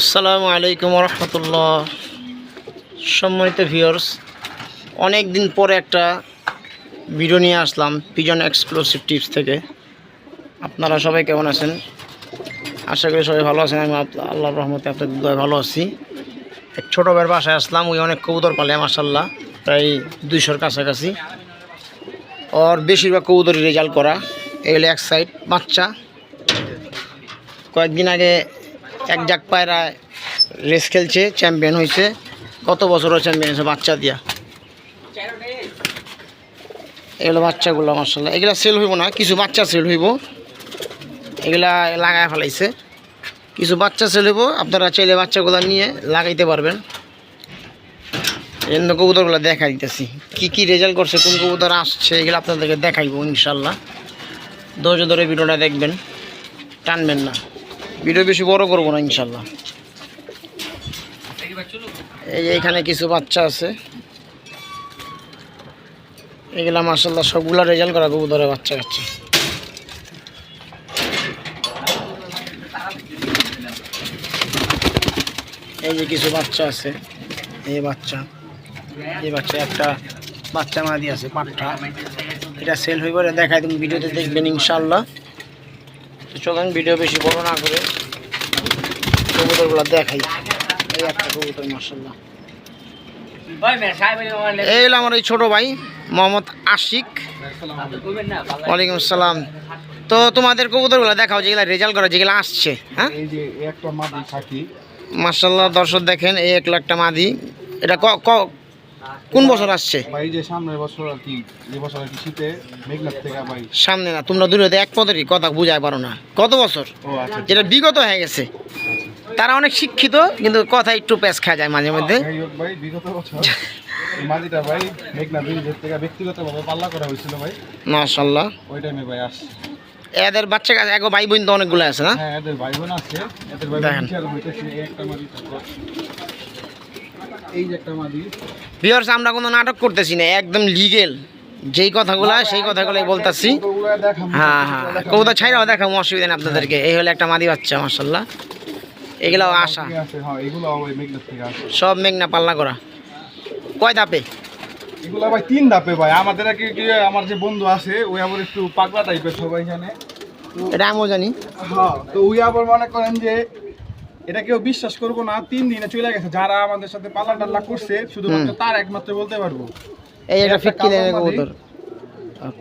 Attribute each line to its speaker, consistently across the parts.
Speaker 1: আসসালামু আলাইকুম রহমতুল্লাহ সম্মানিত ভিউয়ার্স অনেক দিন পরে একটা ভিডিও নিয়ে আসলাম পিজন এক্সক্লুসিভ টিপস থেকে। আপনারা সবাই কেমন আছেন? আশা করি সবাই ভালো আছেন। আমি আল্লাহ রহমতে আপনাদের দয় ভালো আছি। এক ছোটো ভাইয়ের বাসায় আসলাম ওই অনেক কবুতর পালে মাসাল্লাহ প্রায় দুইশোর কাছাকাছি। ওর বেশিরভাগ কবুতরই রেজাল্ট করা। এগুলো এক সাইড বাচ্চা। কয়েকদিন আগে এক জাক পায়রা রেস খেলছে চ্যাম্পিয়ন হয়েছে কত বছরও চ্যাম্পিয়ন হয়েছে বাচ্চা দিয়া? এগুলো বাচ্চাগুলো মার্শাল্লাহ এগুলা সেল হইব না, কিছু বাচ্চা সেল হইব। এগুলা লাগায় ফেলাইছে। কিছু বাচ্চা সেল হইব, আপনারা চাইলে বাচ্চাগুলো নিয়ে লাগাইতে পারবেন। এজন্য কবুতরগুলো দেখা দিতেছি। কী কী রেজাল্ট করছে, কোন কবুতর আসছে, এগুলো আপনাদেরকে দেখাইবো ইনশাল্লাহ ধৈর্য ধরে ভিডিওটা দেখবেন, টানবেন না। ভিডিও বেশি বড় করব না, ইনশাল্লাহ। এই এখানে কিছু বাচ্চা আছে। এগুলা মার্শাল্লাহ সবগুলা রেজাল্ট করা কবুতরের বাচ্চা কাচ্চা। এই যে কিছু বাচ্চা আছে, এই বাচ্চা। এই বাচ্চা একটা বাচ্চা মাদি আছে, পাটটা। এটা সেল হয়ে পরে দেখায় তুমি, ভিডিওতে দেখবেন ইনশাল্লাহ। চলুন ভিডিও বেশি বড় না করে কবুতরগুলো দেখাই। এই একটা কবুতর মার্শাল্লাহ এই হলো আমার এই ছোট ভাই মোহাম্মদ আশিক। ওয়ালাইকুম আসসালাম তো তোমাদের কবুতরগুলো দেখাও যেগুলো রেজাল্ট করা যেগুলো আসছে হ্যাঁ?
Speaker 2: এই যে একটা মাটি থাকি।
Speaker 1: মার্শাল্লাহ দর্শক দেখেন এই এক লাখটা মাদি। এটা ক- ক- কোন বছর আসছে?
Speaker 2: বা যে সামনের বছর আর কি এই বছর আর কি শীতে মেঘনাথ থেকে ভাই।
Speaker 1: সামনে না তোমরা দূরে এক পদেরই কথা বুঝায় পারো না। কত বছর?
Speaker 2: ও আচ্ছা
Speaker 1: যেটা বিগত হয়ে গেছে। তারা অনেক শিক্ষিত কিন্তু কথা একটু প্যাঁচ খাওয়া যায় মাঝে মধ্যে।
Speaker 2: ভাই বিগত বছর মাটিটা ভাই মেঘনাথ থেকে ব্যক্তিগতভাবে পাল্লা করা হয়েছিল ভাই।
Speaker 1: মাশাল্লাহ।
Speaker 2: ওই টাইমে ভাই আসছে।
Speaker 1: এদের বাচ্চা কাছে এক ভাই বোন তো অনেকগুলো আছে না?
Speaker 2: হ্যাঁ এদের ভাই বোন আছে এদের ভাই। বোন একটা মাটি তারপর এই যে একটা মাটি
Speaker 1: ভিওর্স আমরা কোনো নাটক করতেছি না একদম লিগেল যেই কথাগুলো সেই কথাগুলোই বলতাছি। হ্যাঁ হ্যাঁ কবুতর ছাইরাও দেখাবো অসুবিধা নেই আপনাদেরকে। এই হলো একটা মাদি বাচ্চা
Speaker 2: হ্যাঁ এগুলো থেকে আসে।
Speaker 1: সব মেঘনা পাল্লা করা। কয় দাপে?
Speaker 2: এগুলো ভাই তিন ধাপে ভাই। আমাদের আমার যে বন্ধু আছে ওই আবার একটু পাগলা টাইপের সবাই জানে।
Speaker 1: এটা আমিও জানি।
Speaker 2: হ্যাঁ তো ওই আবার মনে করেন যে এটা কেউ বিশ্বাস করব না তিন দিনে চলে গেছে। যারা আমাদের সাথে পাল্লা টাল্লা করছে শুধুমাত্র তার একমাত্র বলতে পারব।
Speaker 1: এই একটা ফিটকি লেনে কবুতর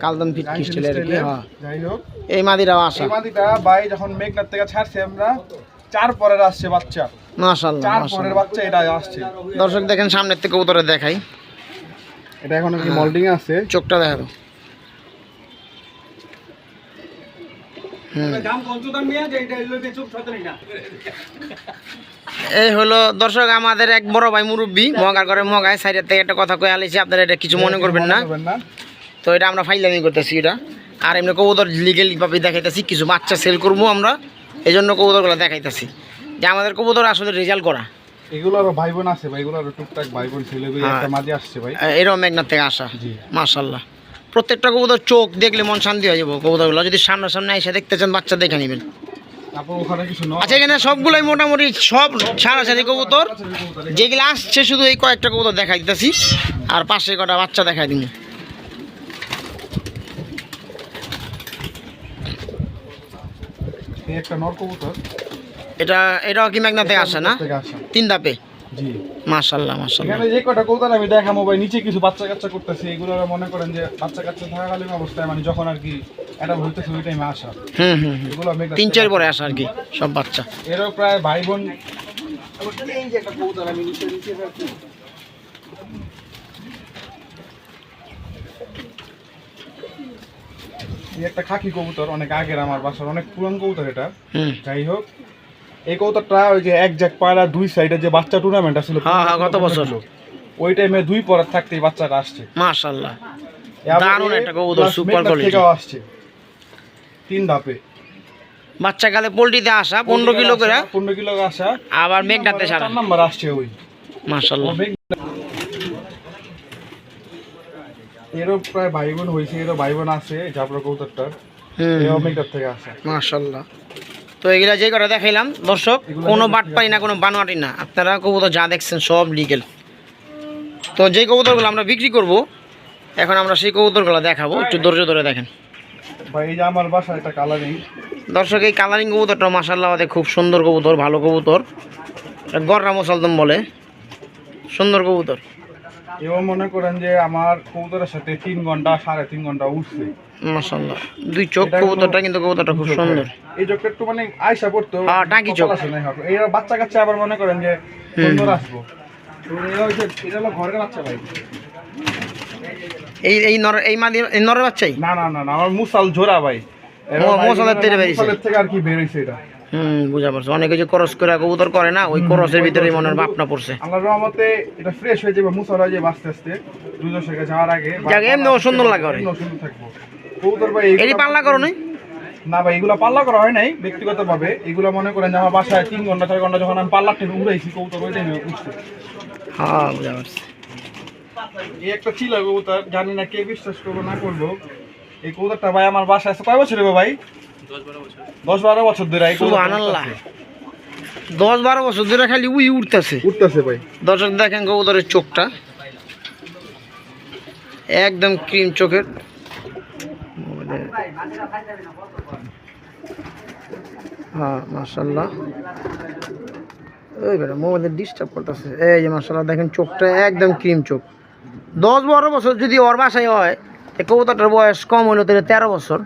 Speaker 1: কালদম ফিটকি স্টিলের কি হ্যাঁ।
Speaker 2: যাই হোক
Speaker 1: এই মাদিরাও আশা
Speaker 2: এই মাদিটা ভাই যখন মেঘনাথ থেকে ছাড়ছে আমরা চার পরের আসছে বাচ্চা।
Speaker 1: মাশাল্লাহ
Speaker 2: চার পরের বাচ্চা এটা আসছে।
Speaker 1: দর্শক দেখেন সামনের থেকে কবুতরে দেখাই।
Speaker 2: এটা এখন কি মল্ডিং আছে?
Speaker 1: চোখটা দেখা দাও হুম। এই হলো দর্শক আমাদের এক বড় ভাই মুরব্বী মগার করে মগায় সাইডের থেকে একটা কথা কয়ে আলিছি আপনারা এটা কিছু মনে করবেন না। তো এটা আমরা ফাইলামি করতেছি এটা। আর এমনি কবুতর লিগেল ভাবে দেখাইতেছি কিছু বাচ্চা সেল করব আমরা। এই জন্য কবুতরগুলো দেখাইতেছি। যে আমাদের কবুতর আসলে রেজাল্ট করা।
Speaker 2: এগুলো আরও ভাই বোন আছে ভাই এগুলো আরও টুকটাক ভাই বোন ছেলে
Speaker 1: হ্যাঁ।
Speaker 2: একটা মাঝে আসছে ভাই।
Speaker 1: এরকম মেঘনার থেকে আসা।
Speaker 2: জি।
Speaker 1: মার্শাল্লাহ প্রত্যেকটা কবুতর চোখ দেখলে মন শান্তি হয়ে যাব কবুতরগুলো। যদি সামনে সামনে এসে দেখতে চান বাচ্চা দেখে নেবেন। আচ্ছা এখানে সবগুলোই মোটামুটি সব সারাসারি কবুতর। যেগুলো আসছে শুধু এই কয়েকটা কবুতর দেখাই দিতেছি। আর পাশে কটা বাচ্চা দেখাই দিন এটা এটাও কি থেকে আসে না? তিন ধাপে
Speaker 2: জি।
Speaker 1: মার্শাল্লাহ
Speaker 2: এখানে যে কটা কবুতর আমি দেখাবো ভাই নিচে কিছু বাচ্চা কাচ্চা করতেছে এগুলো মনে করেন যে বাচ্চা কাচ্চা থাকাকালীন অবস্থায় মানে যখন আর কি এটা হইতেছে ওই টাইমে আসা।
Speaker 1: হুম হুম।
Speaker 2: এগুলো
Speaker 1: তিন চার পরে আসা আর কি সব বাচ্চা।
Speaker 2: এরও প্রায় ভাই বোন এই যে একটা কবুতর আমি নিচে নিচে রাখছি। এই একটা খাকি কবুতর অনেক আগের আমার বাসার অনেক পুরান কবুতর এটা। যাই হোক এই কবুতরটা ওই যে এক জাক পায়রা দুই সাইডে যে বাচ্চা টুর্নামেন্ট আসছিল
Speaker 1: হ্যাঁ, হ্যাঁ, গত বছর।
Speaker 2: ওই টাইমে দুই পরার থাকতেই বাচ্চাটা আসছে। এবার
Speaker 1: দারুণ একটা কবুতর, quality।
Speaker 2: থেকেও আসছে। তিন ধাপে।
Speaker 1: বাচ্চা কালে পোলট্রিতে আসা পনেরো কিলো করে।
Speaker 2: পনেরো কিলো আসা।
Speaker 1: আবার মেঘনাতে সারা
Speaker 2: নাম্বার আসছে ওই। মেঘ- এরও প্রায় ভাই বোন হয়েছে এরও ভাই বোন আছে জাবরা কৌতারটার থেকে আসা।
Speaker 1: মার্শাল্লাহ তো এগুলা যে করে দেখাইলাম দর্শক কোনো বাটপাই না কোনো বানোয়াটি না। আপনারা কবুতর যা দেখছেন সব লিগেল তো যে কবুতরগুলো আমরা বিক্রি করব এখন আমরা সেই কবুতরগুলো দেখাবো। একটু ধৈর্য ধরে দেখেন।
Speaker 2: আমার একটা কালারিং
Speaker 1: দর্শক এই কালারিং কবুতরটা মাসাল্লাহ আমাদের খুব সুন্দর কবুতর ভালো কবুতর। গররা মুসলদম বলে। সুন্দর কবুতর।
Speaker 2: এবং মনে করেন যে আমার কবুতরের সাথে তিন ঘণ্টা সাড়ে তিন ঘণ্টা উঠছে।
Speaker 1: মাসাল্লাহ দুই চোখ কবুতরটা কিন্তু কবুতরটা খুব সুন্দর।
Speaker 2: এই চোখটা একটু মানে আয়সা পড়তো
Speaker 1: হ্যাঁ, টাকি চোখ।
Speaker 2: এই বাচ্চা কাচ্চা আবার মনে করেন যে সুন্দর আসব। তো এরা হচ্ছে এটা হলো ঘরের বাচ্চা ভাই।
Speaker 1: এই এই নর এই মাদি এই নরের বাচ্চাই?
Speaker 2: না না না আমার মুসাল জোড়া ভাই। এরা
Speaker 1: মুসালের থেকে বেরিয়েছে।
Speaker 2: মুসালের থেকে আর কি বেরিয়েছে এটা
Speaker 1: হুম বুঝা পারছ। অনেকে যে করস করে কবুতর করে না ওই করসের ভিতরে মনের ভাবনা পড়ছে।
Speaker 2: আল্লাহর রহমতে এটা ফ্রেশ হয়ে যাবে মুসাল হয়ে যাবে আস্তে। আস্তে দুজন থেকে যাওয়ার আগে
Speaker 1: যাক, লাগে ওরে।
Speaker 2: কবুতর ভাই
Speaker 1: এটি পাল্লা করো নাই
Speaker 2: না ভাই এগুলো পাল্লা করা হয় নাই ব্যক্তিগত ভাবে এগুলো মনে করেন যে আমার বাসায় তিন ঘণ্টা চার ঘণ্টা যখন আমি পাল্লা টেনে উড়াইছি কবুতর ওই টাইমে
Speaker 1: হ্যাঁ বুঝা পারছি।
Speaker 2: এই একটা ছিল কবুতর জানি না কে বিশ্বাস করব না করব। এই কবুতরটা ভাই আমার বাসায় আছে কয় বছর ভাই? দশ বারো বছর ধরে
Speaker 1: সুবহানাল্লাহ। দশ বারো বছর ধরে খালি উই উঠতেছে।
Speaker 2: উঠতেছে ভাই।
Speaker 1: দর্শক দেখেন কবুতরের চোখটা। একদম ক্রিম চোখের। হ্যাঁ মার্শাল্লাহ ওই বেটা মোবাইলে ডিস্টার্ব করতেছে। এই যে মার্শাল্লাহ দেখেন চোখটা একদম ক্রিম চোখ। দশ বারো বছর যদি ওর বাসায় হয় কবুতরটার বয়স কম হইল তাহলে তেরো বছর।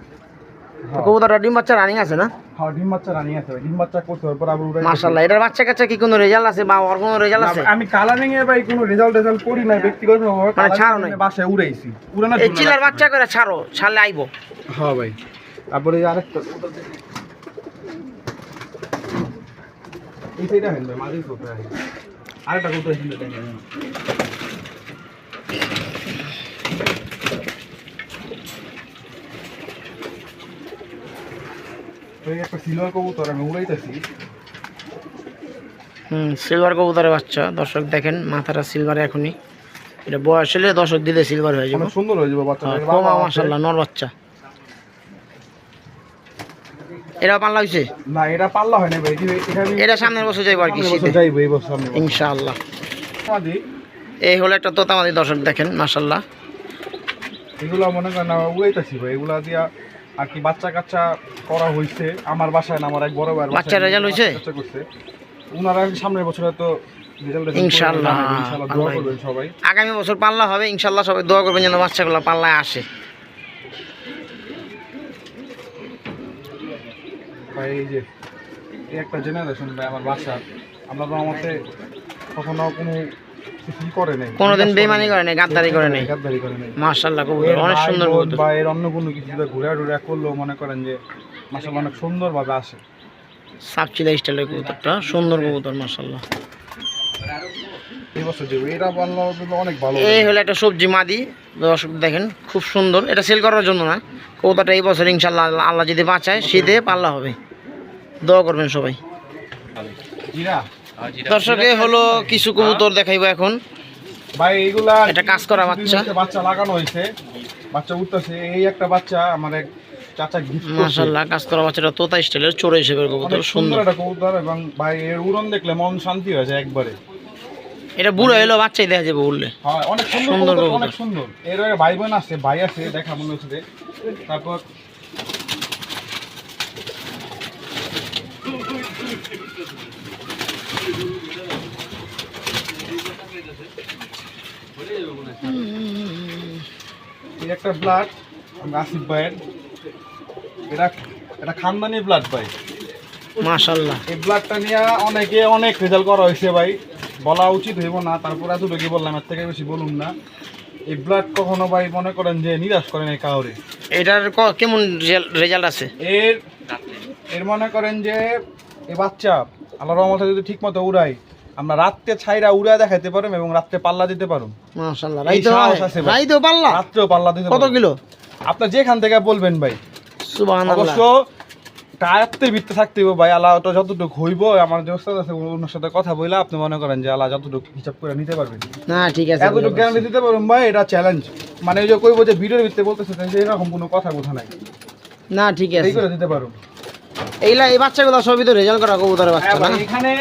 Speaker 1: কবুতরটা ডিম বাচ্চা রানিং আছে না?
Speaker 2: হ্যাঁ ডিম বাচ্চা রানি আছে ডিম বাচ্চা করতে হবে পর আবার
Speaker 1: মার্শাল্লাহ এটার বাচ্চা কাচ্চা কি কোনো রেজাল্ট আছে বা ওর কোনো রেজাল্ট আছে?
Speaker 2: আমি কালারিং এ ভাই কোনো রেজাল্ট রেজাল্ট করি নাই ব্যক্তিগত ভাবে
Speaker 1: মানে ছাড়ো নাই?
Speaker 2: বাসায় উড়াইছি। উড়ানোর
Speaker 1: এই চিলার বাচ্চা করে ছাড়ো ছাড়লে আইবো।
Speaker 2: হ্যাঁ ভাই। তারপরে আরেকটা এই সাইডে হেন ভাই মাঝে হয় আরেকটা করতে হিন্দে দেখেন তো এই একটা সিলভার কবুতর আমি উড়াইতেছি।
Speaker 1: হুম সিলভার কবুতরের বাচ্চা। দর্শক দেখেন মাথাটা সিলভার এখনই। এটা বয়স হলে দর্শক দিলে সিলভার হয়ে যাবে।
Speaker 2: সুন্দর হয়ে যাবে বাচ্চাটা। এর
Speaker 1: কমা
Speaker 2: বাবা
Speaker 1: মাসাল্লাহ নর বাচ্চা। এটা পাল্লা হয়েছে
Speaker 2: না এটা পাল্লা হয় না ভাই। এটা- এটা
Speaker 1: সামনের বছর যাইবো আর কি শীতে।
Speaker 2: যাইবো এই বছর।
Speaker 1: ইনশাআল্লাহ।
Speaker 2: আমাদের
Speaker 1: এই হলো একটা তোতামাদি দর্শক দেখেন মাসাল্লাহ
Speaker 2: এগুলো মনে করেন উড়াইতেছি ভাই। এগুলা দিয়া আর কি বাচ্চা কাচ্চা করা হয়েছে আমার বাসায় না আমার এক বড় ভাইয়ের
Speaker 1: বাচ্চা হইছে?
Speaker 2: বাচ্চা করছে। উনারা সামনের বছরে তো রেজাল্ট
Speaker 1: ইনশাআল্লাহ,
Speaker 2: ইনশাআল্লাহ দোয়া করবেন সবাই।
Speaker 1: আগামী বছর পাল্লা হবে ইনশাল্লাহ সবাই দোয়া করবেন যেন বাচ্চাগুলো পাল্লায় আসে।
Speaker 2: ভাই এই যে একটা জেনারেশন ভাই আমার বাসা আমরা তো আমাদের কখনো কোনো করে নাই।
Speaker 1: কোনোদিন বেইমানি করে নাই গাদ্দারি করে নাই।
Speaker 2: গাদ্দারি করে নাই।
Speaker 1: মার্শাল্লাহ কবুতর অনেক সুন্দর কবুতর।
Speaker 2: বা এর অন্য কোনো কিছু ঘুরে করলেও মনে করেন যে অনেক সুন্দরভাবে আসে।
Speaker 1: সাপচিলা স্টাইলের কবুতরটা সুন্দর কবুতর মার্শাল্লাহ
Speaker 2: এই
Speaker 1: হলো একটা সবজি মাদি। দর্শক দেখেন খুব সুন্দর। এটা সেল করার জন্য না। কবুতরটা এই বছর ইনশাল্লাহ আল্লাহ- আল্লাহ যদি বাঁচায় শীতে পাল্লা হবে। দোয়া করবেন সবাই।
Speaker 2: জিরা
Speaker 1: দর্শক হলো কিছু কবুতর দেখাইবো এখন।
Speaker 2: ভাই এইগুলা
Speaker 1: এটা কাজ করা বাচ্চা।
Speaker 2: বাচ্চা লাগানো হয়েছে। বাচ্চা উঠতেছে। এই একটা বাচ্চা আমার এক চাচা গিফট
Speaker 1: কাজ করা বাচ্চাটা তোতা স্টাইলের চোরে হিসেবে কবুতর
Speaker 2: সুন্দর একটা কবুতর এবং ভাই এর উড়ন দেখলে মন শান্তি হয়ে যায় একবারে।
Speaker 1: এটা বুড়ো হলো বাচ্চাই দেখা যাবে উঠলে
Speaker 2: হ্যাঁ অনেক সুন্দর
Speaker 1: সুন্দর
Speaker 2: কবুতর
Speaker 1: কবুতর।
Speaker 2: অনেক সুন্দর। এর ভাই বোন আছে ভাই আছে দেখা মনে হচ্ছে। তারপর এই একটা ব্লাড আসিফ ভাইয়ের এটা এটা খানদানি ব্লাড ভাই।
Speaker 1: মাশাল্লাহ।
Speaker 2: এই ব্লাডটা নিয়ে অনেকে অনেক রেজাল্ট করা হয়েছে ভাই। বলা উচিত হইব না তারপর এতটুকু বললাম এর থেকে বেশি বলুন না। এই ব্লাড কখনো ভাই মনে করেন যে নিরাশ করেন এই কাউরে?
Speaker 1: এটার কেমন রেজাল্ট আছে?
Speaker 2: এর এর মনে করেন যে এই বাচ্চা আল্লাহ রহমতে যদি ঠিক মতো উড়াই আমরা রাত্রে ছাইরা উড়া দেখাইতে পারুম এবং রাত্রে পাল্লা দিতে পারুম।
Speaker 1: মাশাল্লাহ রাইতো
Speaker 2: আছে
Speaker 1: রাইতো পাল্লা?
Speaker 2: রাত্রেও পাল্লা দিতে
Speaker 1: কত কিলো?
Speaker 2: আপনার যেখান থেকে বলবেন ভাই।
Speaker 1: সুবহানাল্লাহ।
Speaker 2: অবশ্য টায়ারতে ভিত্তে থাকতে হইব ভাই আল্লাহ তো যতটুকু হইব আমার যে ওস্তাদ আছে ওনার সাথে কথা বলে আপনি মনে করেন যে আল্লাহ যতটুকু হিসাব করে নিতে পারবেন।
Speaker 1: না ঠিক আছে
Speaker 2: এতটুকু গ্যারান্টি দিতে পারবেন ভাই এটা চ্যালেঞ্জ মানে ওই যে কইবো যে ভিডিওর ভিত্তে বলতেছে এরকম কোনো কথা নাই।
Speaker 1: না ঠিক
Speaker 2: এই
Speaker 1: আছে।
Speaker 2: করে দিতে পারুন
Speaker 1: এইগুলা এই বাচ্চাগুলো সবই তো রেজাল্ট করা কবুতরের বাচ্চা
Speaker 2: হ্যাঁ এখানে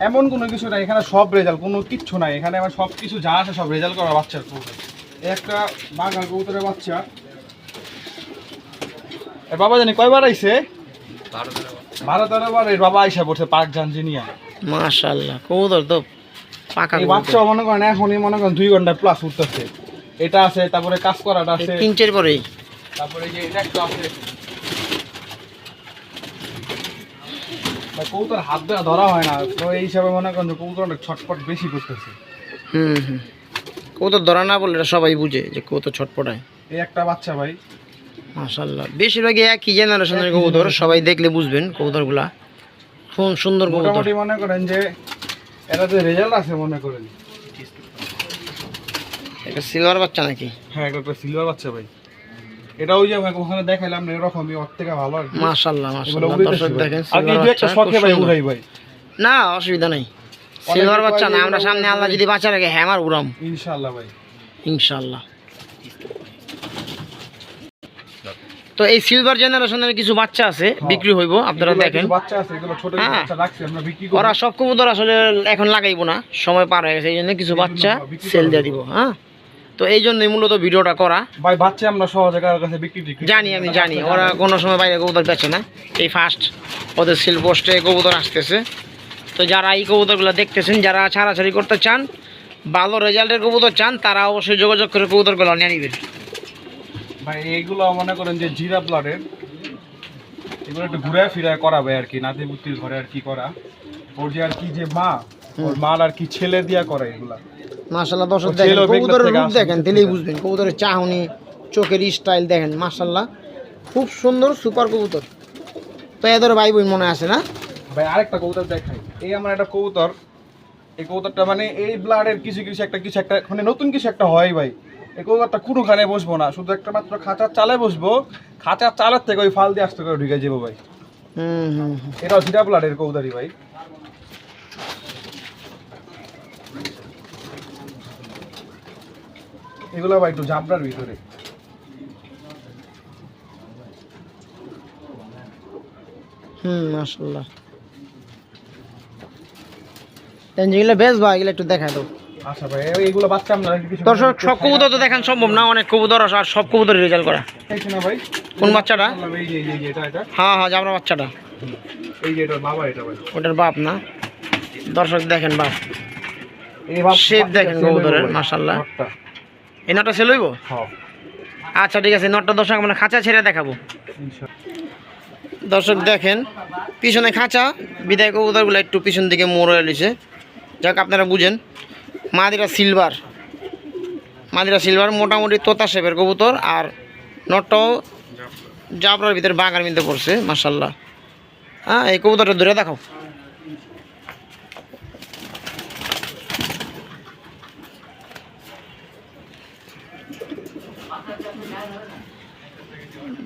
Speaker 2: এমন কোনো কিছু নাই এখানে সব রেজাল্ট কোনো কিচ্ছু নাই। এখানে আমার সব কিছু যা আছে সব রেজাল্ট করা বাচ্চার এই একটা বাঘার কবুতরের বাচ্চা। বাবা জানি কয়বার আইছে? বারো এর বাবা আইসা পড়ছে পার্ক জানজিনিয়া
Speaker 1: মাশাল্লাহ কবুতর তো পাকা
Speaker 2: এই বাচ্চা মনে করেন এখনই মনে করেন দুই ঘণ্টা প্লাস উঠতেছে। এটা আছে তারপরে কাজ করাটা আছে।
Speaker 1: তিনটের পরেই।
Speaker 2: তারপরে যে এটা একটা আছে ভাই, কবুতর হাত দেওয়া ধরা হয় না। তো এই হিসাবে মনে করেন যে কবুতর অনেক ছটপট বেশি করতেছে।
Speaker 1: হুম হুম। কবুতর ধরা না বললে এটা সবাই বুঝে যে কবুতর ছটপটায়।
Speaker 2: এই একটা বাচ্চা ভাই।
Speaker 1: মাশাল্লাহ বেশিরভাগই একই জেনারেশনের কবুতর সবাই দেখলে বুঝবেন কবুতরগুলা। খুব সুন্দর কবুতর।
Speaker 2: মনে করেন যে এটাতে রেজাল্ট আছে মনে করেন।
Speaker 1: এটা সিলভার বাচ্চা নাকি?
Speaker 2: হ্যাঁ এটা সিলভার বাচ্চা ভাই। এটা ওই যে ভাই ওখানে দেখাইলাম এরকমই ওর থেকে ভালো উড়াইতেছে
Speaker 1: দর্শক
Speaker 2: ভাই।
Speaker 1: দেখেন
Speaker 2: আর
Speaker 1: silver
Speaker 2: একটা শখে ভাই উড়াই ভাই।
Speaker 1: না অসুবিধা নাই। সিলভার বাচ্চা না আমরা সামনে আল্লাহ যদি বাচ্চা রাখে হ্যামার উড়াম।
Speaker 2: ইনশাআল্লাহ ভাই।
Speaker 1: তো এই সিলভার জেনারেশনের কিছু বাচ্চা আছে বিক্রি হইব আপনারা দেখেন। হ্যাঁ। ওরা সব কবুতর আসলে এখন লাগাইবো না সময় পার হয়ে গেছে এই জন্য কিছু বাচ্চা সেল দিয়ে দিব হ্যাঁ। তো এই জন্যই মূলত ভিডিওটা করা।
Speaker 2: ভাই বাচ্চা আমরা সহজে কারোর কাছে বিক্রি
Speaker 1: জানি আমি জানি। ওরা কোনো সময় বাইরে কবুতর বেচে না। এই ফার্স্ট ওদের সিল পোস্টে কবুতর আসতেছে। তো যারা এই কবুতরগুলো দেখতেছেন যারা ছাড়াছাড়ি করতে চান ভালো রেজাল্টের কবুতর চান তারা অবশ্যই যোগাযোগ করে কবুতরগুলো নিয়ে নেবেন।
Speaker 2: ভাই এইগুলো মনে করেন যে জিরা ব্লাডের এগুলো একটু ঘুরে ফিরে করাবে আর কি নাতি পুতির ঘরে আর কি করা। ওর যে আর কি যে মা ওর মার আর কি ছেলে দিয়া করে এগুলা।
Speaker 1: মাশাল্লাহ দর্শক দেখেন কবুতরের রূপ দেখেন তাহলেই বুঝবেন কবুতরের চাহনি চোখের স্টাইল দেখেন মাশাল্লাহ খুব সুন্দর সুপার কবুতর। তো এদের ভাই বোন মনে আছে না?
Speaker 2: ভাই আরেকটা কবুতর দেখাই। এই আমার একটা কবুতর। এই কবুতরটা মানে এই ব্লাডের কিছু কিছু একটা কিছু একটা মানে নতুন কিছু একটা হয় ভাই। এই কবুতরটা কোনোখানে বসবো না শুধু একটা মাত্র খাঁচার চালে বসবো। খাঁচার চালের থেকে ওই ফাল দিয়ে আসতে করে ঢুকে যাব ভাই।
Speaker 1: হুম হুম।
Speaker 2: এটাও জিরা ব্লাডের কবুতরই ভাই। এগুলো ভাই একটু জাবরার ভিতরে।
Speaker 1: হুম মাশাল্লাহ যেগুলো বেশ ভাই এগুলো একটু দেখা দাও।
Speaker 2: আচ্ছা ভাই এইগুলো বাচ্চা আমরা কিছু
Speaker 1: দর্শক সব কবুতর তো দেখান সম্ভব না অনেক কবুতর আছে আর সব কবুতর রেজাল্ট করা।
Speaker 2: না ভাই
Speaker 1: কোন বাচ্চাটা? হ্যাঁ হ্যাঁ জাবরা বাচ্চাটা।
Speaker 2: এই যে এটা বাবা এটা ভাই।
Speaker 1: ওটার বাপ না? দর্শক দেখেন বাপ।
Speaker 2: এই বাপ
Speaker 1: Shape দেখেন কবুতরের।
Speaker 2: নটটা।
Speaker 1: এই নটটা সেল হইব?
Speaker 2: হ্যাঁ,
Speaker 1: আচ্ছা ঠিক আছে নটটা দর্শক আমরা খাঁচা ছেড়ে দেখাবো।
Speaker 2: ইনশাআল্লাহ।
Speaker 1: দর্শক দেখেন পিছনে খাঁচা বিদায় কবুতরগুলো একটু পিছন দিকে মোড় এলিছে যাক আপনারা বুঝেন মাদিরা সিলভার। মাদিরা সিলভার মোটামুটি তোতা শেপের কবুতর আর নটটাও জাবরার ভিতরে বাগার মধ্যে পড়ছে মাসাল্লাহ হ্যাঁ এই কবুতরটা ধরে দেখাও।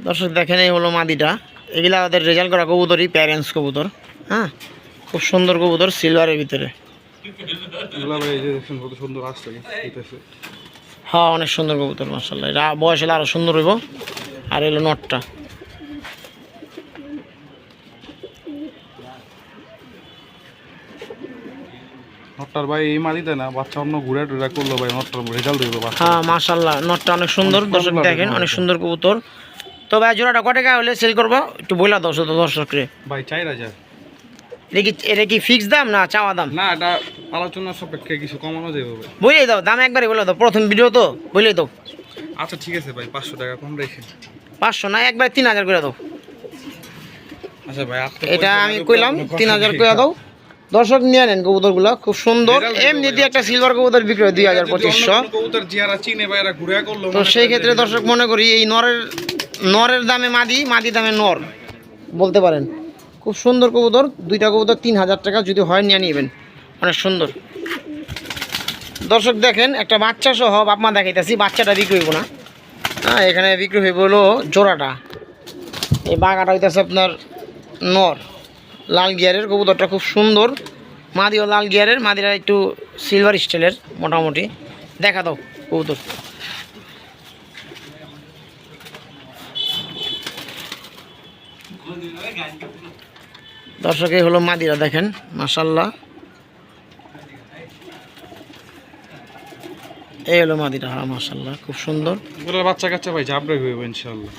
Speaker 1: দর্শক দেখেন এই হলো মাদিটা। এগুলা আমাদের রেজাল্ট করা কবুতরই প্যারেন্টস কবুতর হ্যাঁ? খুব সুন্দর কবুতর সিলভারের ভিতরে। হ্যাঁ অনেক সুন্দর কবুতর মার্শাল্লাহ এটা বয়স হলে আরও সুন্দর হইব। আর এলো নটটা।
Speaker 2: নটটার ভাই এই মারিতে না বাচ্চা অন্য ঘুরে টুরে করল ভাই নটটার রেজাল্ট
Speaker 1: হ্যাঁ মার্শাল্লাহ নটটা অনেক সুন্দর। দর্শক দেখেন অনেক সুন্দর কবুতর। তো ভাই জোড়াটা কয় টাকা হলে সেল করব? একটু বইলা দাও শুধু দর্শকরে।
Speaker 2: ভাই চাই রাজা
Speaker 1: এটা কি এটা কি ফিক্স দাম না চাওয়া দাম?
Speaker 2: না এটা আলোচনার সাপেক্ষে কিছু কমানো যাবে
Speaker 1: বলেই দাও দাম একবারে বলে দাও প্রথম ভিডিও তো বলেই দাও।
Speaker 2: আচ্ছা ঠিক আছে ভাই পাঁচশো টাকা কম রেখে
Speaker 1: পাঁচশো না একবারে তিন হাজার করে দাও।
Speaker 2: আচ্ছা ভাই
Speaker 1: এটা আমি কইলাম তিন হাজার করে দাও। দর্শক নিয়ে নেন কবুতরগুলো খুব সুন্দর। এমনিতে একটা সিলভার কবুতর বিক্রি হয় দুই হাজার পঁচিশশো। তো সেই ক্ষেত্রে দর্শক মনে করি এই নরের নরের দামে মাদি মাদি দামে নর, বলতে পারেন। খুব সুন্দর কবুতর, দুইটা কবুতর তিন হাজার টাকা যদি হয় নিয়ে নেবেন। অনেক সুন্দর। দর্শক দেখেন, একটা বাচ্চা সহ বাপমা দেখাইতেছি, বাচ্চাটা বিক্রি হইব না। হ্যাঁ এখানে বিক্রি হইব হলো জোড়াটা। এই বাঘাটা হইতেছে আপনার নর। লাল গিয়ারের কবুতরটা খুব সুন্দর। মাদিও লাল গিয়ারের, মাদিরা একটু সিলভার স্টাইলের মোটামুটি। দেখা দাও কবুতর। দর্শক এই হলো মাদিরা দেখেন মাসাল্লাহ এই হলো মাদিরা হ্যাঁ মাসাল্লাহ খুব সুন্দর।
Speaker 2: বাচ্চা কাচ্চা ভাই ঝাবড়ে হইব ইনশাআল্লাহ।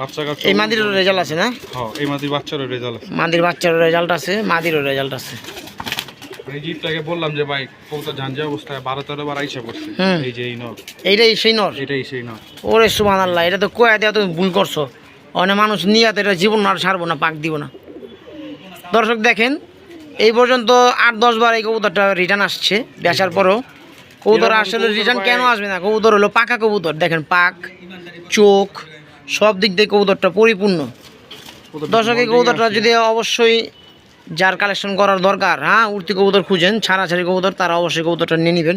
Speaker 2: বাচ্চা কাচ্চা
Speaker 1: এই মাদিরও রেজাল্ট আছে না?
Speaker 2: হ্যাঁ এই মাদির বাচ্চারও রেজাল্ট আছে।
Speaker 1: মাদির বাচ্চারও রেজাল্ট আছে মাদিরও রেজাল্ট আছে।
Speaker 2: এই জিপটাকে বললাম যে ভাই ঝাঞ্ঝা অবস্থায় বারো তেরো বার আইসা পড়ছে। এই যে এই নর।
Speaker 1: এইটাই সেই নর?
Speaker 2: এটাই সেই নর।
Speaker 1: ওরে এটা তো কয়া দেওয়া তুমি ভুল করছ। অনেক মানুষ নিয়ে তো এটা জীবন আর ছাড়বো না পাক দিব না। দর্শক দেখেন এই পর্যন্ত আট দশ বার এই কবুতরটা রিটার্ন আসছে বেচার পরেও। কবুতর আসলে রিটার্ন কেন আসবে না? কবুতর হলো পাকা কবুতর। দেখেন পাক চোখ সব দিক দিয়ে কবুতরটা পরিপূর্ণ। দর্শক এই কবুতরটা যদি অবশ্যই যার কালেকশন করার দরকার হ্যাঁ উঠতি কবুতর খুঁজেন ছাড়াছাড়ি কবুতর তারা অবশ্যই কবুতরটা নিয়ে নেবেন।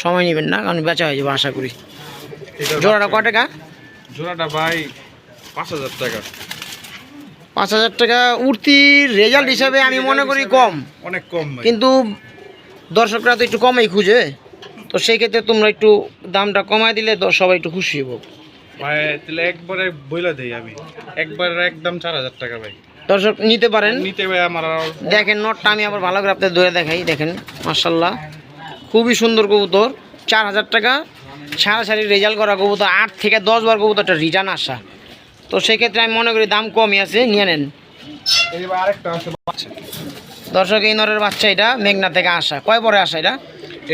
Speaker 1: সময় নেবেন না কারণ বেচা হয়ে যাবে আশা করি। জোড়াটা কয় টাকা
Speaker 2: জোড়াটা ভাই পাঁচ হাজার টাকা।
Speaker 1: পাঁচ হাজার টাকা উঠতির রেজাল্ট হিসাবে আমি মনে করি কম।
Speaker 2: অনেক কম
Speaker 1: কিন্তু দর্শকরা তো একটু কমই খুঁজে। তো সেই ক্ষেত্রে তোমরা একটু দামটা কমায় দিলে সবাই একটু খুশি হব।
Speaker 2: ভাই তাহলে একবারে বইলা দেই আমি। একবার একদম চার হাজার টাকা ভাই।
Speaker 1: দর্শক নিতে পারেন।
Speaker 2: নিতে ভাই আমার
Speaker 1: দেখেন নটটা আমি আবার ভালো করে আপনাদের ধরে দেখাই। দেখেন মার্শাল্লাহ খুবই সুন্দর কবুতর। চার হাজার টাকা। সারাসারি রেজাল্ট করা কবুতর। আট থেকে দশ বার কবুতরটা রিটার্ন আসা। তো সেক্ষেত্রে আমি মনে করি দাম কমই আছে নিয়ে নেন। দর্শক এই নরের বাচ্চা এটা মেঘনা থেকে আসা। কয় পরে আসা এটা?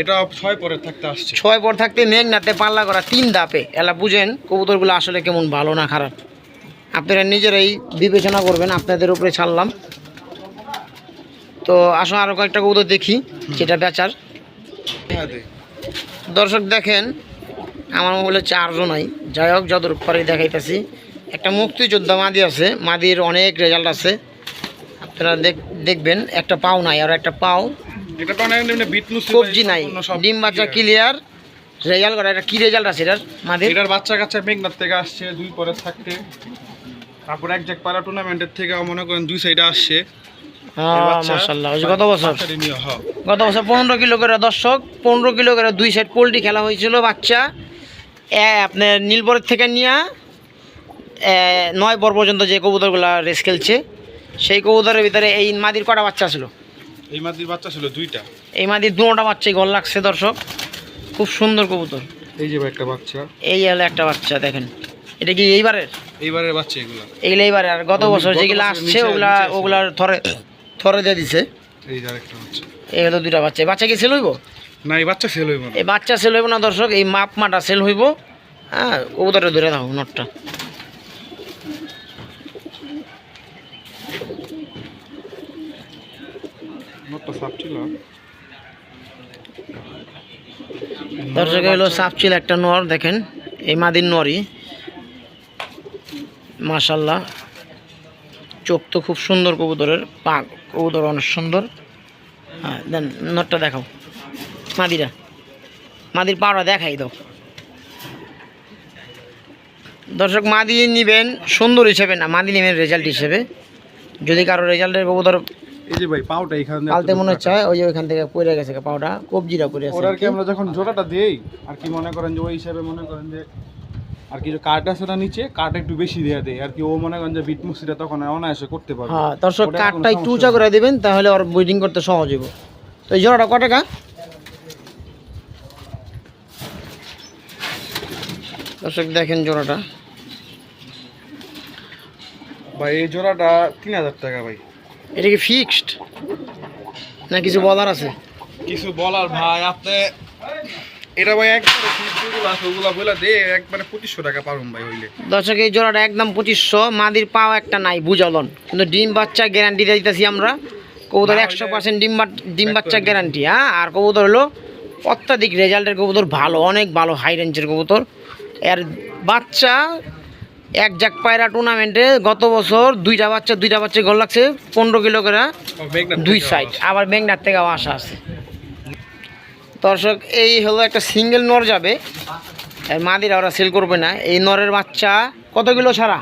Speaker 2: এটা ছয় পরে থাকতে আসছে।
Speaker 1: ছয় পর থাকতে মেঘনাতে পাল্লা করা তিন দাপে। এলা বুঝেন কবুতরগুলো আসলে কেমন ভালো না খারাপ। আপনারা নিজেরাই বিবেচনা করবেন আপনাদের উপরে ছাড়লাম। তো আসুন আরও কয়েকটা কবুতর দেখি যেটা বেচার। দর্শক দেখেন আমার মোবাইলে চার্জও নাই যাই হোক যত পরে দেখাইতেছি। একটা মুক্তিযোদ্ধা মাদি আছে। মাদির অনেক রেজাল্ট আছে। আপনারা দেখ- দেখবেন একটা পাও নাই আর একটা পাও কবজি নাই।
Speaker 2: সব
Speaker 1: ডিম বাচ্চা ক্লিয়ার রেজাল্ট করা এটা কি রেজাল্ট আছে এটার মাদির?
Speaker 2: এটার বাচ্চা কাচ্চা মেঘনাথ থেকে আসছে দুই পরে থাকতে। তারপর এক জাক পাড়া টুর্নামেন্টের থেকে মনে করেন দুই সাইডে আসছে। এই বাচ্চা-
Speaker 1: মাসাল্লাহ ওই যে গত বছর। গত পনেরো কিলো করে দর্শক পনেরো কিলো করে দুই সাইড পোলট্রি খেলা হয়েছিল বাচ্চা। এ, আপনার নীলবরের থেকে নিয়ে নয় বর পর্যন্ত যে কবুতরগুলো রেস খেলছে সেই কবুতরের ভিতরে এই মাদির কটা বাচ্চা ছিল?
Speaker 2: এই মাদির বাচ্চা ছিল দুইটা।
Speaker 1: এই মাদির দুটা বাচ্চাই গল লাগছে দর্শক। খুব সুন্দর কবুতর।
Speaker 2: এই যে একটা বাচ্চা।
Speaker 1: এই হলো একটা বাচ্চা দেখেন। এটা কি এইবারের?
Speaker 2: এইবারের বাচ্চা এগুলা।
Speaker 1: এগুলো এইবারে আর গত বছর যেগুলো আসছে ওগুলা। ওগুলার থরে থরে দিয়ে দিছে।
Speaker 2: এই যে আরেকটা বাচ্চা।
Speaker 1: এই হলো দুইটা বাচ্চা। বাচ্চা কি সেল হইব?
Speaker 2: না এই বাচ্চা সেল হইব না।
Speaker 1: এই বাচ্চা সেল হইব না দর্শক। এই মাপ মাটা সেল হইব। হ্যাঁ কবুতরটা ধরে দাও নটটা।
Speaker 2: সাপ ছিল।
Speaker 1: দর্শক হলো সাপচিল একটা নর, দেখেন, এই মাদির নরই। মাশাল্লাহ চোখ তো খুব সুন্দর কবুতরের পা কবুতর অনেক সুন্দর। হ্যাঁ দেন নটটা দেখাও। মাদিরা, মাদির পাড়া দেখাই দাও। দর্শক, মাদি নিবেন, সুন্দর হিসেবে না, মাদি নেবেন রেজাল্ট হিসেবে। যদি কারও রেজাল্টের কবুতর
Speaker 2: এই যে ভাই পাউটা এখানে
Speaker 1: পালতে মনে হচ্ছে ওই যে ওইখান থেকে পড়ে গেছে পাউডা কবজিটা পড়ে আছে
Speaker 2: ওরা কি আমরা যখন জোড়াটা দেই আর কি মনে করেন যে ওই হিসাবে মনে করেন যে আর কি যে কাঠ আছে না নিচে কাঠ একটু বেশি দেওয়া দেয় আর কি ও মনে করেন যে বিট মুসিটা তখন অনায়াসে করতে পারবে।
Speaker 1: হ্যাঁ দর্শক কাঠটা একটু উঁচা করে দিবেন তাহলে ওর ব্রিডিং করতে সহজ হবে তো এই জোড়াটা কত টাকা? দর্শক দেখেন জোড়াটা।
Speaker 2: ভাই এই জোড়াটা তিন হাজার টাকা ভাই।
Speaker 1: এটা কি ফিক্সড না কিছু বলার আছে?
Speaker 2: কিছু বলার ভাই আপনি এটা ভাই একবারে ফিস আছে ওগুলো বলে দে একবারে পঁচিশশো টাকা পারুন ভাই হইলে।
Speaker 1: দর্শক এই জোড়াটা একদম পঁচিশশো মাদির পাও একটা নাই বুঝালন। কিন্তু ডিম বাচ্চা গ্যারান্টি দিতেছি আমরা। কবুতর একশো পার্সেন্ট ডিম ডিম বাচ্চা গ্যারান্টি হ্যাঁ? আর কবুতর হলো অত্যাধিক রেজাল্টের কবুতর ভালো অনেক ভালো হাই রেঞ্জের কবুতর। এর বাচ্চা এক জাক পায়রা টুর্নামেন্টে গত বছর দুইটা বাচ্চা দুইটা বাচ্চা গোল লাগছে পনেরো কিলো করে দুই সাইড আবার মেঘনার থেকেও আসা। আছে দর্শক এই হলো একটা সিঙ্গেল নর যাবে। মাদিরা ওরা সেল করবে না। এই নরের বাচ্চা কত কিলো ছাড়া?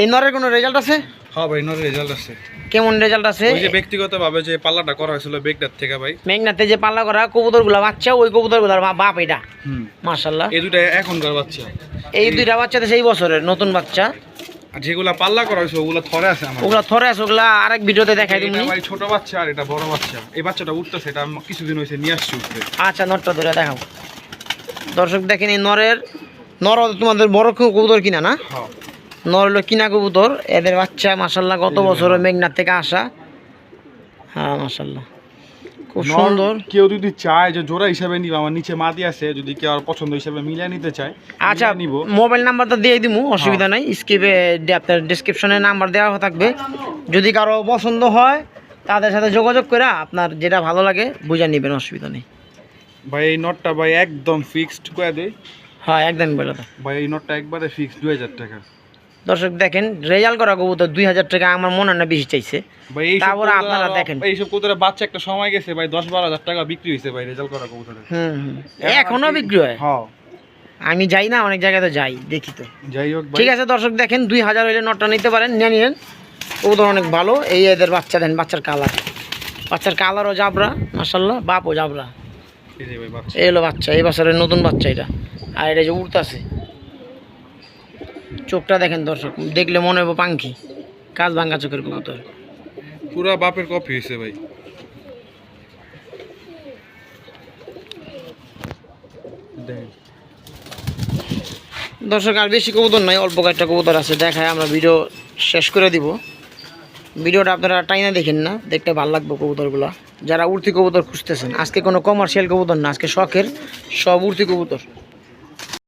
Speaker 1: এই নরের কোনো রেজাল্ট আছে?
Speaker 2: হ্যাঁ ভাই নরের রেজাল্ট আছে।
Speaker 1: কেমন রেজাল্ট আছে?
Speaker 2: ওই যে ব্যক্তিগতভাবে যে পাল্লাটা করা হয়েছিল বেগদার থেকে ভাই।
Speaker 1: মেঘনাতে যে পাল্লা করা কবুতরগুলা বাচ্চা ওই কবুতরগুলার বাপ এটা।
Speaker 2: হুম।
Speaker 1: মার্শাল্লাহ
Speaker 2: এই দুটা এখনকার বাচ্চা।
Speaker 1: এই দুইটা বাচ্চা তো সেই বছরের নতুন বাচ্চা।
Speaker 2: আর যেগুলা পাল্লা করা হয়েছে ওগুলো থরে আছে আমার
Speaker 1: ওগুলা থরে আছে ওগুলা আরেক ভিডিওতে দেখাই
Speaker 2: এটা ভাই ছোট বাচ্চা আর এটা বড় বাচ্চা। এই বাচ্চাটা উঠতেছে এটা কিছুদিন হয়েছে নিয়ে আসছি উঠতে।
Speaker 1: আচ্ছা নটটা ধরে দেখাও। দর্শক দেখেন এই নরের নর তোমাদের বড় কবুতর কিনা না?
Speaker 2: হ্যাঁ।
Speaker 1: নর হলো কিনা কবুতর? এদের বাচ্চা মাসাল্লাহ গত বছর মেঘনার থেকে আসা। হ্যাঁ মাসাল্লাহ খুব সুন্দর।
Speaker 2: কেউ যদি চায় যে জোড়া হিসাবে নিবে আমার নিচে মাদি আছে যদি কেউ আর পছন্দ হিসাবে মিলিয়ে নিতে চায়
Speaker 1: আচ্ছা
Speaker 2: নিব।
Speaker 1: মোবাইল নাম্বারটা দিয়ে দিবো অসুবিধা নাই। স্ক্রিপে আপনার ডিসক্রিপশনে নাম্বার দেওয়া থাকবে। যদি কারও পছন্দ হয় তাদের সাথে যোগাযোগ করে আপনার যেটা ভালো লাগে বুঝে নেবেন অসুবিধা নেই।
Speaker 2: ভাই এই নটটা ভাই একদম ফিক্সড করে দেয়
Speaker 1: হ্যাঁ একদম বলে
Speaker 2: ভাই এই নটটা একবারে ফিক্সড দুই হাজার টাকা।
Speaker 1: দর্শক দেখেন রেজাল্ট করা কবুতর দুই হাজার টাকা আমার মনে হয় না বেশি চাইছে। তারপরে আপনারা দেখেন।
Speaker 2: এইসব কবুতরের বাচ্চা একটা সময় গেছে ভাই দশ বারো হাজার টাকা বিক্রি হয়েছে ভাই রেজাল্ট করা কবুতরের।
Speaker 1: হুম হুম এখনও বিক্রি হয়?
Speaker 2: হ্যাঁ।
Speaker 1: আমি যাই না অনেক জায়গায় তো যাই দেখি তো।
Speaker 2: যাই হোক
Speaker 1: ঠিক আছে দর্শক দেখেন দুই হাজার হইলে নটটা নিতে পারেন নিয়ে নিলেন কবুতর অনেক ভালো এই এদের বাচ্চা দেন বাচ্চার কালার। বাচ্চার কালারও জাবরা মাসাল্লাহ বাপও জাবরা।
Speaker 2: এই
Speaker 1: হলো বাচ্চা এই বছরের নতুন বাচ্চা এটা। আর এটা যে উড়তাছে চোখটা দেখেন দর্শক দেখলে মনে হবে পাঙ্খি। কাজ ভাঙ্গা চোখের কবুতর
Speaker 2: পুরা বাপের কপি হয়েছে ভাই।
Speaker 1: দর্শক আর বেশি কবুতর নাই অল্প কয়েকটা কবুতর আছে দেখায় আমরা ভিডিও শেষ করে দিব। ভিডিওটা আপনারা টাইনা দেখেন না দেখতে ভালো লাগবে কবুতরগুলো। যারা উর্তি কবুতর খুঁজতেছেন আজকে কোনো কমার্শিয়াল কবুতর না আজকে শখের সব উর্তি কবুতর।